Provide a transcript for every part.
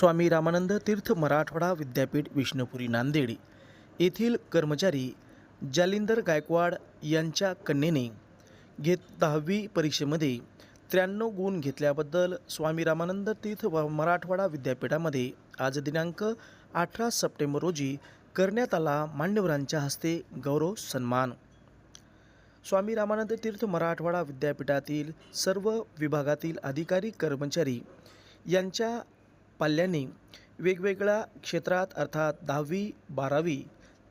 स्वामी रामानंद तीर्थ मराठवाडा विद्यापीठ विष्णुपुरी नांदेड येथील कर्मचारी जालिंदर गायकवाड यांच्या कन्येने घेत दहावी परीक्षेमध्ये त्र्याण्णव गुण घेतल्याबद्दल स्वामी रामानंद तीर्थ व मराठवाडा विद्यापीठामध्ये आज दिनांक अठरा सप्टेंबर रोजी करण्यात आला मान्यवरांच्या हस्ते गौरव सन्मान. स्वामी रामानंद तीर्थ मराठवाडा विद्यापीठातील सर्व विभागातील अधिकारी कर्मचारी यांच्या पाल्यांनी वेगवेगळ्या क्षेत्रात अर्थात दहावी बारावी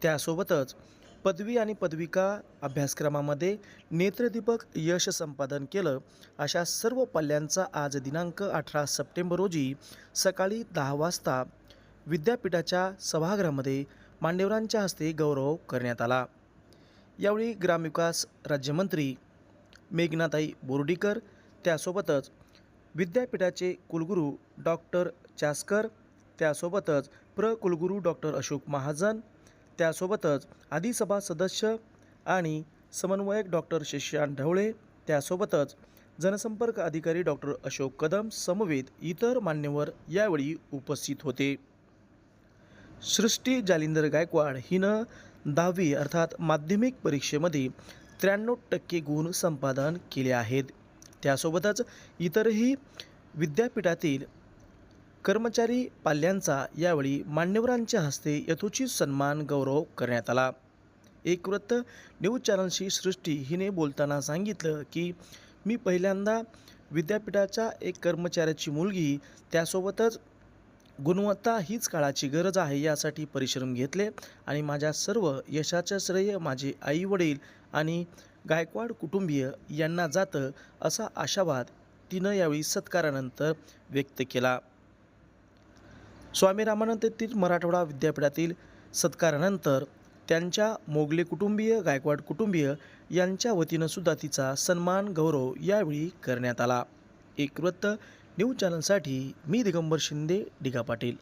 त्यासोबतच पदवी आणि पदविका अभ्यासक्रमामध्ये नेत्रदीपक यश संपादन केलं. अशा सर्व पाल्यांचा आज दिनांक अठरा सप्टेंबर रोजी सकाळी दहा वाजता विद्यापीठाच्या सभागृहामध्ये मान्यवरांच्या हस्ते गौरव करण्यात आला. यावेळी ग्रामविकास राज्यमंत्री मेघनाताई बोर्डीकर त्यासोबतच विद्यापीठाचे कुलगुरू डॉक्टर चासकर त्यासोबतच प्र कुलगुरू डॉक्टर अशोक महाजन त्यासोबतच आदिसभा सदस्य आणि समन्वयक डॉक्टर शशियान ढवळे त्यासोबतच जनसंपर्क अधिकारी डॉक्टर अशोक कदम समवेत इतर मान्यवर यावेळी उपस्थित होते. सृष्टी जालिंदर गायकवाड हिनं दहावी अर्थात माध्यमिक परीक्षेमध्ये त्र्याण्णव टक्के गुण संपादन केले आहेत. त्यासोबतच इतरही विद्यापीठातील कर्मचारी पाल्यांचा यावेळी मान्यवरांच्या हस्ते यथोचित सन्मान गौरव करण्यात आला. एक वृत्त न्यूज चॅनलशी सृष्टी हिने बोलताना सांगितलं की मी पहिल्यांदा विद्यापीठाच्या एक कर्मचाऱ्याची मुलगी त्यासोबतच गुणवत्ता हीच काळाची गरज आहे यासाठी परिश्रम घेतले आणि माझ्या सर्व यशाचं श्रेय माझे आई वडील आणि गायकवाड कुटुंबीय यांना जातं असा आशावाद तिनं यावेळी सत्कारानंतर व्यक्त केला. स्वामी रामानंद तेथील मराठवाडा विद्यापीठातील सत्कारानंतर त्यांच्या मोगले कुटुंबीय गायकवाड कुटुंबीय यांच्या वतीनं सुद्धा तिचा सन्मान गौरव यावेळी करण्यात आला. एक वृत्त न्यूज चॅनलसाठी मी दिगंबर शिंदे डिगा पाटील.